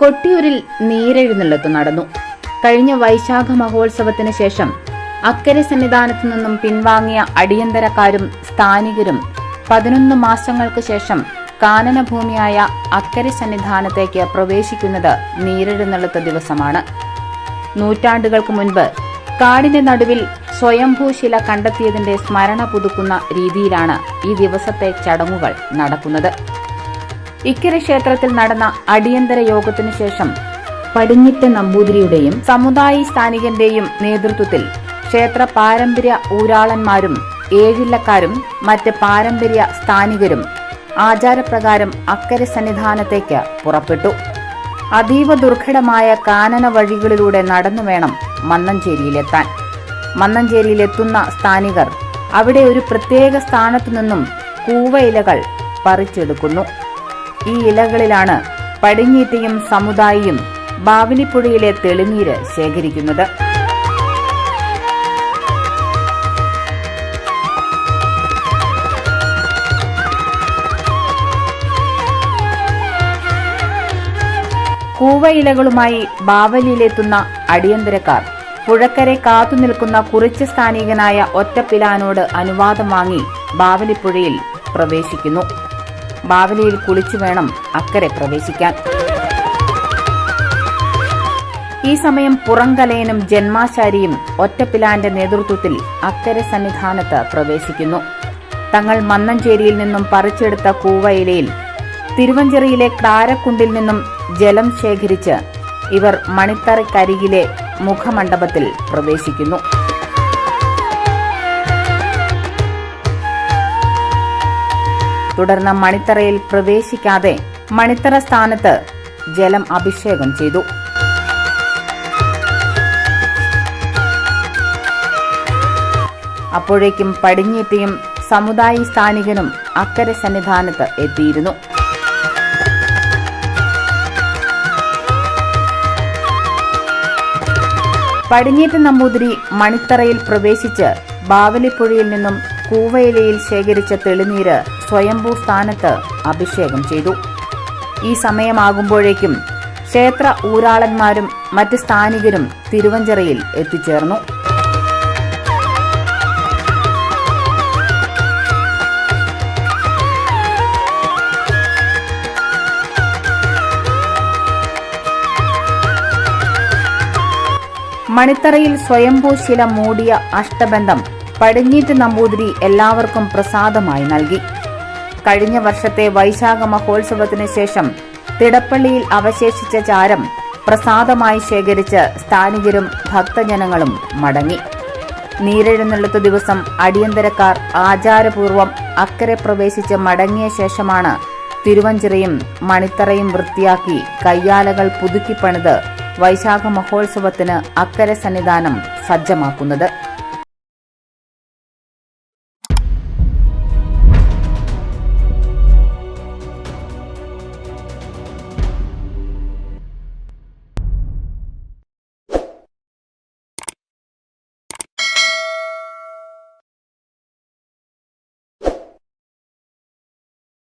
കൊട്ടിയൂരിൽ നീരെഴുന്നള്ളത്ത് നടന്നു. കഴിഞ്ഞ വൈശാഖ മഹോത്സവത്തിന് ശേഷം അക്കരെ സന്നിധാനത്തു നിന്നും പിൻവാങ്ങിയ അടിയന്തരക്കാരും സ്ഥാനികരും പതിനൊന്ന് മാസങ്ങൾക്ക് ശേഷം കാനനഭൂമിയായ അക്കരെ സന്നിധാനത്തേക്ക് പ്രവേശിക്കുന്നത് നീരെഴുന്നള്ളത്ത് ദിവസമാണ്. നൂറ്റാണ്ടുകൾക്ക് മുൻപ് കാടിന്റെ നടുവിൽ സ്വയംഭൂശില കണ്ടെത്തിയതിന്റെ സ്മരണ പുതുക്കുന്ന രീതിയിലാണ് ഈ ദിവസത്തെ ചടങ്ങുകൾ നടക്കുന്നത്. ഇക്കരെ ക്ഷേത്രത്തിൽ നടന്ന അടിയന്തര യോഗത്തിനു ശേഷം പടിഞ്ഞിറ്റ നമ്പൂതിരിയുടെയും സമുദായി സ്ഥാനികന്റെയും നേതൃത്വത്തിൽ ക്ഷേത്ര പാരമ്പര്യ ഊരാളന്മാരും ഏഴില്ലക്കാരും മറ്റ് പാരമ്പര്യ സ്ഥാനികരും ആചാരപ്രകാരം അക്കരെ സന്നിധാനത്തേക്ക് പുറപ്പെട്ടു. അതീവ ദുർഘടമായ കാനന വഴികളിലൂടെ നടന്നു വേണം മന്നഞ്ചേരിയിലെത്താൻ. മന്നഞ്ചേരിയിലെത്തുന്ന സ്ഥാനികർ അവിടെ ഒരു പ്രത്യേക സ്ഥാനത്തു നിന്നും കൂവയിലകൾ പറിച്ചെടുക്കുന്നു. ഈ ഇലകളിലാണ് പടിഞ്ഞീറ്റയും സമുദായിയും ബാവിനിപ്പുഴയിലെ തെളിനീര് ശേഖരിക്കുന്നത്. കൂവയിലകളുമായി ബാവലിയിലെത്തുന്ന അടിയന്തരക്കാർ പുഴക്കരെ കാത്തുനിൽക്കുന്ന കുറിച്ച് സ്ഥാനികനായ ഒറ്റപ്പിലാനോട് അനുവാദം വാങ്ങി ബാവലിപ്പുഴയിൽ പ്രവേശിക്കുന്നു. ബാവലിയിൽ കുളിച്ചു വേണം അക്കരെ പ്രവേശിക്കാൻ. ഈ സമയം പുറങ്കലയനും ജന്മാശാരിയും ഒറ്റപ്പിലാന്റെ നേതൃത്വത്തിൽ അക്കരെ സന്നിധാനത്ത് പ്രവേശിക്കുന്നു. തങ്ങൾ മന്നഞ്ചേരിയിൽ നിന്നും പറിച്ചെടുത്ത കൂവയിലയിൽ തിരുവഞ്ചേരിയിലെ ക്ലാരക്കുണ്ടിൽ നിന്നും ജലം ശേഖരിച്ച് ഇവർ മണിത്തറക്കരികിലെ മുഖമണ്ഡപത്തിൽ പ്രവേശിക്കുന്നു. തുടർന്ന് മണിത്തറയിൽ പ്രവേശിക്കാതെ മണിത്തറ സ്ഥാനത്ത് ജലം അഭിഷേകം ചെയ്തു. അപ്പോഴേക്കും പടിഞ്ഞേറ്റയും സമുദായ സ്ഥാനികനും അക്കരെ സന്നിധാനത്ത് എത്തിയിരുന്നു. പടിഞ്ഞേറ്റ് നമ്പൂതിരി മണിത്തറയിൽ പ്രവേശിച്ച് ബാവലിപ്പുഴയിൽ നിന്നും കൂവയിലയിൽ ശേഖരിച്ച തെളിനീര് സ്വയംഭൂ സ്ഥാനത്ത് അഭിഷേകം ചെയ്തു. ഈ സമയമാകുമ്പോഴേക്കും ക്ഷേത്ര ഊരാളന്മാരും മറ്റ് സ്ഥാനികരും തിരുവഞ്ചിറയിൽ എത്തിച്ചേർന്നു. മണിത്തറയിൽ സ്വയംഭൂശില മൂടിയ അഷ്ടബന്ധം പടിഞ്ഞീറ്റ് നമ്പൂതിരി എല്ലാവർക്കും പ്രസാദമായി നൽകി. കഴിഞ്ഞ വർഷത്തെ വൈശാഖ മഹോത്സവത്തിന് ശേഷം തിടപ്പള്ളിയിൽ അവശേഷിച്ച ചാരം പ്രസാദമായി ശേഖരിച്ച് സ്ഥാനികരും ഭക്തജനങ്ങളും മടങ്ങി. നീരെഴുന്നള്ളത്ത് ദിവസം അടിയന്തരക്കാർ ആചാരപൂർവം അക്കരെ പ്രവേശിച്ച് മടങ്ങിയ ശേഷമാണ് തിരുവഞ്ചിറയും മണിത്തറയും വൃത്തിയാക്കി കയ്യാലകൾ പുതുക്കിപ്പണിത് വൈശാഖ മഹോത്സവത്തിന് അക്കരെ സന്നിധാനം സജ്ജമാക്കുന്നത്.